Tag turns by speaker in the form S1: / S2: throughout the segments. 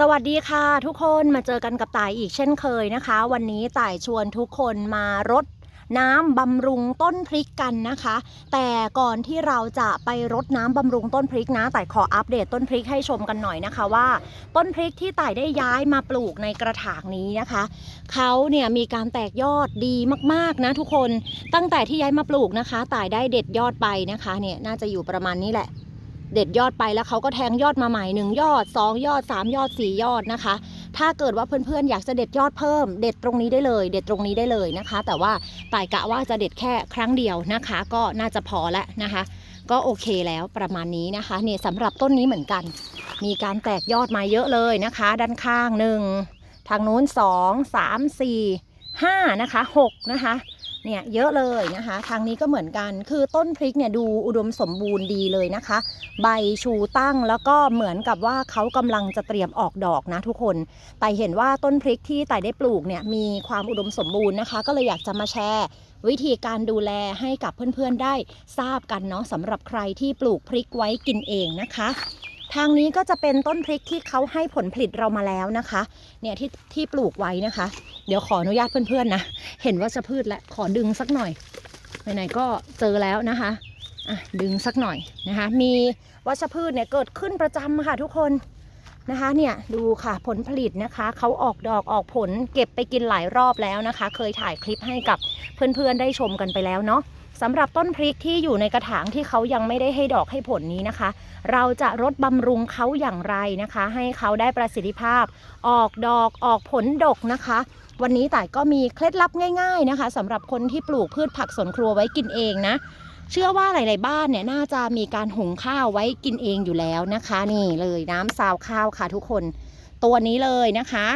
S1: สวัสดีค่ะทุกคนมาเจอกันกับต่ายอีกเช่นเคยนะคะ วันนี้ต่ายชวนทุกคนมารดน้ำบำรุงต้นพริกกันนะคะ แต่ก่อนที่เราจะไปรดน้ำบำรุงต้นพริกนะต่ขออัปเดตต้นพริกให้ชมกันหน่อยนะคะว่า ต้นพริกที่ต่ายได้ย้ายมาปลูกในกระถางนี้นะคะเขาเนี่ยมีการแตกยอดดีมากๆนะทุกคนตั้งแต่ที่ย้ายมาปลูกนะคะต่ายได้เด็ดยอดไปนะคะเนี่ยน่าจะอยู่ประมาณนี้แหละ เด็ดยอดไปแล้วเขาก็แทงยอดมาใหม่หนึ่งยอดสองยอดสามยอดสี่ยอดนะคะ ถ้าเกิดว่าเพื่อนๆอยากจะเด็ดยอดเพิ่ม เด็ดตรงนี้ได้เลย เด็ดตรงนี้ได้เลยนะคะ แต่ว่าต่ายกะว่าจะเด็ดแค่ครั้งเดียวนะคะ ก็น่าจะพอแล้วนะคะ ก็โอเคแล้วประมาณนี้นะคะเนี่ยสำหรับต้นนี้เหมือนกัน มีการแตกยอดมาเยอะเลยนะคะ ด้านข้างหนึ่งทางนู้นสองสามสี่ห้านะคะหกนะคะ เนี่ยเยอะเลยนะคะ ทางนี้ก็เหมือนกันคือต้นพริกเนี่ยดูอุดมสมบูรณ์ดีเลยนะคะ ใบชูตั้งแล้วก็เหมือนกับว่าเขากำลังจะเตรียมออกดอกนะทุกคนแต่เห็นว่าต้นพริกที่แต่ได้ปลูกเนี่ยมีความอุดมสมบูรณ์นะคะ ก็เลยอยากจะมาแชร์วิธีการดูแลให้กับเพื่อนๆได้ทราบกันเนาะสำหรับใครที่ปลูกพริกไว้กินเองนะคะ ทางนี้ก็จะเป็นต้นพริกที่เขาให้ผลผลิตเรามาแล้วนะคะ เนี่ยที่ที่ปลูกไว้นะคะ เดี๋ยวขออนุญาตเพื่อนๆนะ เห็นว่าจะพืชและขอดึงสักหน่อยไหนๆก็เจอแล้วนะคะอะดึงสักหน่อยนะคะ มีวัชพืชเนี่ยเกิดขึ้นประจำค่ะทุกคนนะคะเนี่ยดูค่ะผลผลิตนะคะเขาออกดอกออกผลเก็บไปกินหลายรอบแล้วนะคะ เคยถ่ายคลิปให้กับเพื่อนๆได้ชมกันไปแล้วเนาะสำหรับต้นพริกที่อยู่ในกระถางที่เขายังไม่ได้ให้ดอกให้ผลนี้นะคะ เราจะรดบำรุงเขาอย่างไรนะคะ ให้เขาได้ประสิทธิภาพ ออกดอกออกผลดกนะคะ วันนี้ต่ายก็มีเคล็ดลับง่ายๆนะคะสำหรับคนที่ปลูกพืชผักสวนครัวไว้กินเองนะ เชื่อว่าหลาย ๆ บ้านเนี่ยน่าจะมีการหุงข้าวไว้กินเองอยู่แล้วนะคะ นี่เลยน้ำซาวข้าวค่ะทุกคน ตัวนี้เลยนะคะ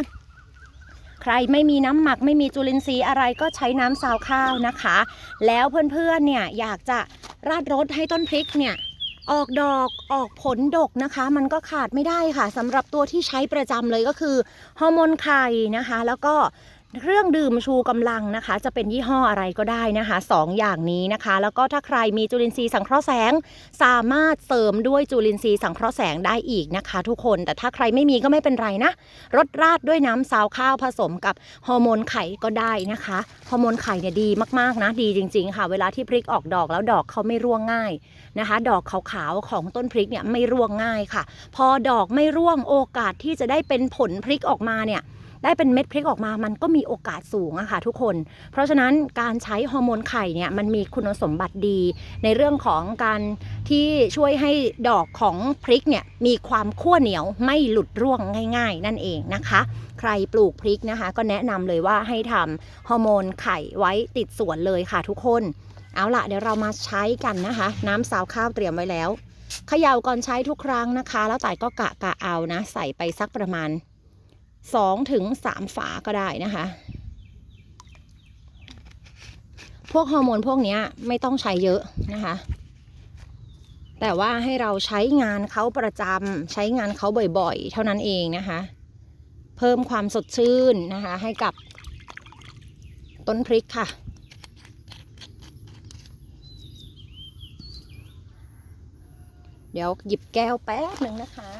S1: ใครไม่มีน้ำหมักไม่มีจุลินทรีย์อะไรก็ใช้น้ำซาวข้าวนะคะ แล้วเพื่อนๆเนี่ยอยากจะราดรสให้ต้นพริกเนี่ยออกดอกออกผลดกนะคะ มันก็ขาดไม่ได้ค่ะสำหรับตัวที่ใช้ประจำเลยก็คือฮอร์โมนไข่นะคะ แล้วก็ เครื่องดื่มชูกำลังนะคะ จะเป็นยี่ห้ออะไรก็ได้นะคะสองอย่างนี้นะคะ แล้วก็ถ้าใครมีจุลินทรีย์สังเคราะห์แสง สามารถเสริมด้วยจุลินทรีย์สังเคราะห์แสงได้อีกนะคะ ทุกคนแต่ถ้าใครไม่มีก็ไม่เป็นไรนะรดราดด้วยน้ำซาวข้าวผสมกับฮอร์โมนไข่ก็ได้นะคะฮอร์โมนไข่เนี่ยดีมากๆนะดีจริง ๆ ค่ะ เวลาที่พริกออกดอกแล้วดอกเขาไม่ร่วงง่ายนะคะ ดอกขาวๆของต้นพริกเนี่ยไม่ร่วงง่ายค่ะ พอดอกไม่ร่วงโอกาสที่จะได้เป็นผลพริกออกมาเนี่ย ได้เป็นเม็ดพริกออกมามันก็มีโอกาสสูงอะค่ะทุกคน เพราะฉะนั้นการใช้ฮอร์โมนไข่เนี่ยมันมีคุณสมบัติดี ในเรื่องของการที่ช่วยให้ดอกของพริกเนี่ยมีความขั้วเหนียวไม่หลุดร่วงง่าย ๆ นั่นเองนะคะ ใครปลูกพริกนะคะ ก็แนะนำเลยว่าให้ทำฮอร์โมนไข่ไว้ติดสวนเลยค่ะทุกคนเอาล่ะเดี๋ยวเรามาใช้กันนะคะ น้ำซาวข้าวเตรียมไว้แล้วเขย่าก่อนใช้ทุกครั้งนะคะ แล้วต่ายก็กะกะเอานะ ใส่ไปสักประมาณ 2ถึง3ฝาก็ได้นะคะ พวกฮอร์โมนพวกนี้ไม่ต้องใช้เยอะนะคะ แต่ว่าให้เราใช้งานเขาประจำใช้งานเขาบ่อยๆ เท่านั้นเองนะคะ เพิ่มความสดชื่นนะคะ ให้กับต้นพริกค่ะเดี๋ยวหยิบแก้วแป๊บหนึ่งนะคะ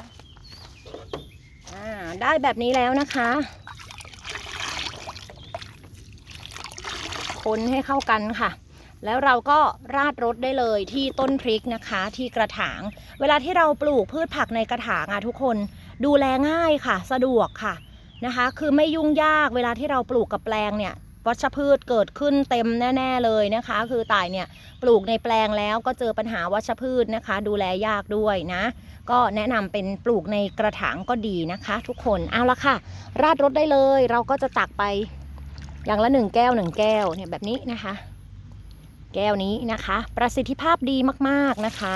S1: อ่าได้แบบนี้แล้วนะคะ คนให้เข้ากันค่ะ แล้วเราก็ราดรสได้เลยที่ต้นพริกนะคะที่กระถาง เวลาที่เราปลูกพืชผักในกระถางอะทุกคนดูแลง่ายค่ะ สะดวกค่ะนะคะ คือไม่ยุ่งยากเวลาที่เราปลูกกับแปลงเนี่ย วัชพืชเกิดขึ้นเต็มแน่ ๆ เลยนะคะ คือต่ายเนี่ยปลูกในแปลงแล้วก็เจอปัญหาวัชพืชนะคะ ดูแลยากด้วยนะ ก็แนะนำเป็นปลูกในกระถางก็ดีนะคะ ทุกคนเอาละค่ะ ราดรสได้เลยเราก็จะตักไปอย่างละหนึ่งแก้วหนึ่งแก้วเนี่ยแบบนี้นะคะ แก้วนี้นะคะ ประสิทธิภาพดีมากๆนะคะ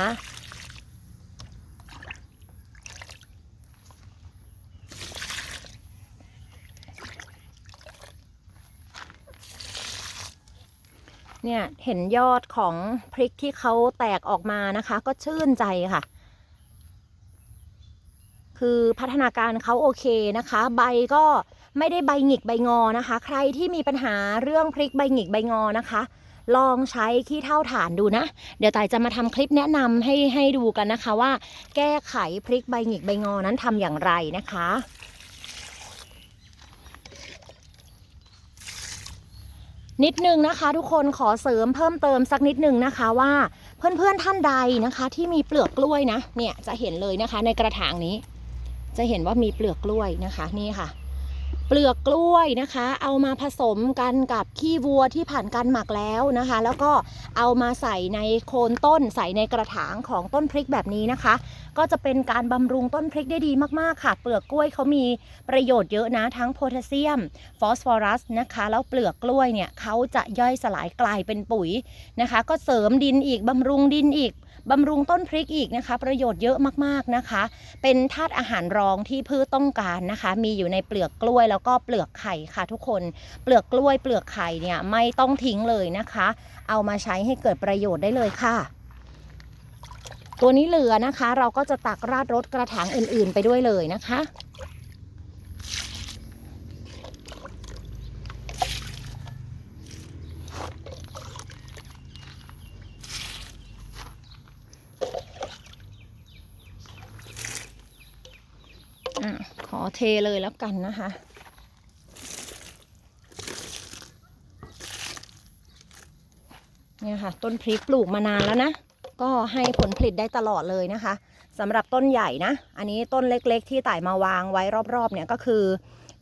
S1: เนี่ยเห็นยอดของพริกที่เขาแตกออกมานะคะ ก็ชื่นใจค่ะ คือพัฒนาการเขาโอเคนะคะ ใบก็ไม่ได้ใบหงิกใบงอนะคะ ใครที่มีปัญหาเรื่องพริกใบหงิกใบงอนะคะ ลองใช้ขี้เท่าฐานดูนะ เดี๋ยวต่ายจะมาทำคลิปแนะนำให้ให้ดูกันนะคะว่า แก้ไขพริกใบหงิกใบงอนั้นทำอย่างไรนะคะ นิดนึงนะคะ ทุกคนขอเสริมเพิ่มเติมสักนิดนึงนะคะว่าเพื่อนๆท่านใดนะคะ ที่มีเปลือกกล้วยนะเนี่ยจะเห็นเลยนะคะ ในกระถางนี้ จะเห็นว่ามีเปลือกกล้วยนะคะ นี่ค่ะ เปลือกกล้วยนะคะ เอามาผสมกันกับขี้วัวที่ผ่านการหมักแล้วนะคะ แล้วก็เอามาใส่ในโคนต้น ใส่ในกระถางของต้นพริกแบบนี้นะคะ ก็จะเป็นการบำรุงต้นพริกได้ดีมากๆค่ะ เปลือกกล้วยเขามีประโยชน์เยอะนะ ทั้งโพแทสเซียม ฟอสฟอรัสนะคะ แล้วเปลือกกล้วยเนี่ยเขาจะย่อยสลายกลายเป็นปุ๋ยนะคะ ก็เสริมดินอีกบำรุงดินอีก บำรุงต้นพริกอีกนะคะ ประโยชน์เยอะมากๆนะคะ เป็นธาตุอาหารรองที่พืชต้องการนะคะ มีอยู่ในเปลือกกล้วยแล้วก็เปลือกไข่ค่ะทุกคน เปลือกกล้วยเปลือกไข่เนี่ยไม่ต้องทิ้งเลยนะคะ เอามาใช้ให้เกิดประโยชน์ได้เลยค่ะตัวนี้เหลือนะคะ เราก็จะตักราดรถกระถางอื่นๆ ไปด้วยเลยนะคะ อะขอเทเลยแล้วกันนะคะ เนี่ยค่ะ ต้นพริกปลูกมานานแล้วนะ ก็ให้ผลผลิตได้ตลอดเลยนะคะสำหรับต้นใหญ่นะ อันนี้ต้นเล็กๆ ที่ต่ายมาวางไว้รอบๆ เนี่ยก็คือ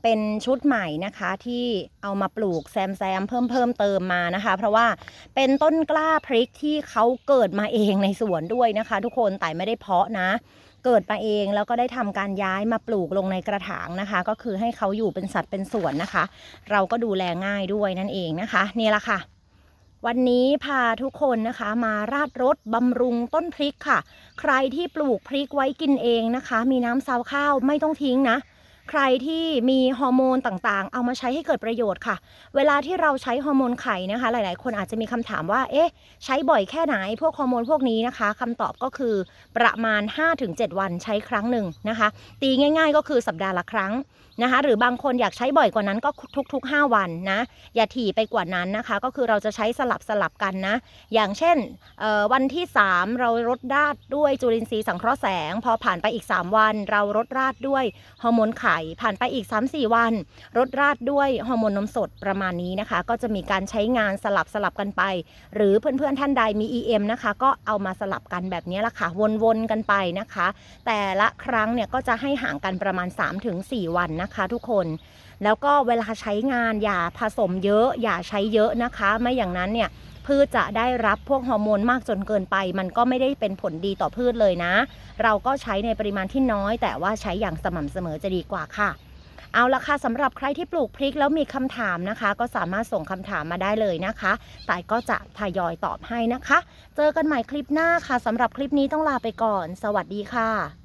S1: เป็นชุดใหม่นะคะที่เอามาปลูกแซมแซมเพิ่มเพิ่มเติมมานะคะ เพราะว่าเป็นต้นกล้าพริกที่เขาเกิดมาเองในสวนด้วยนะคะ ทุกคนแต่ไม่ได้เพาะนะ เกิดมาเองแล้วก็ได้ทำการย้ายมาปลูกลงในกระถางนะคะ ก็คือให้เขาอยู่เป็นสัตว์เป็นส่วนนะคะ เราก็ดูแลง่ายด้วยนั่นเองนะคะนี่แหละค่ะวันนี้พาทุกคนนะคะมาราดรถบำรุงต้นพริกค่ะ ใครที่ปลูกพริกไว้กินเองนะคะ มีน้ำซาวข้าวไม่ต้องทิ้งนะ ใครที่มีฮอร์โมนต่างๆ เอามาใช้ให้เกิดประโยชน์ค่ะ เวลาที่เราใช้ฮอร์โมนไข่นะคะ หลายๆ คนอาจจะมีคำถามว่า เอ๊ะ ใช้บ่อยแค่ไหน พวกฮอร์โมนพวกนี้นะคะคำตอบก็คือประมาณ 5-7 วันใช้ครั้งหนึ่งนะคะ ตีง่าย ๆ ก็คือสัปดาห์ละครั้งนะคะ หรือบางคนอยากใช้บ่อยกว่านั้นก็ทุก ๆ 5 วันนะ อย่าถี่ไปกว่านั้นนะคะ ก็คือเราจะใช้สลับสลับกันนะ อย่างเช่นวันที่ 3 เรารดราดด้วยจุลินทรีย์สังเคราะห์แสง พอผ่านไปอีก 3 วัน เรารดราดด้วยฮอร์โมนไข่ผ่านไปอีก 3-4 วันรดราดด้วยฮอร์โมนนมสดประมาณนี้นะคะ ก็จะมีการใช้งานสลับสลับกันไป หรือเพื่อนๆท่านใดมี EM นะคะ ก็เอามาสลับกันแบบนี้ละค่ะ วนๆกันไปนะคะ แต่ละครั้งเนี่ยก็จะให้ห่างกันประมาณ 3-4 วันนะคะทุกคนแล้วก็เวลาใช้งานอย่าผสมเยอะอย่าใช้เยอะนะคะ ไม่อย่างนั้นเนี่ย พืชจะได้รับพวกฮอร์โมนมากจนเกินไป มันก็ไม่ได้เป็นผลดีต่อพืชเลยนะ เราก็ใช้ในปริมาณที่น้อย แต่ว่าใช้อย่างสม่ำเสมอจะดีกว่าค่ะ เอาละค่ะสำหรับใครที่ปลูกพริกแล้วมีคำถามนะคะ ก็สามารถส่งคำถามมาได้เลยนะคะแต่ก็จะทยอยตอบให้นะคะ เจอกันใหม่คลิปหน้าค่ะสำหรับคลิปนี้ต้องลาไปก่อน สวัสดีค่ะ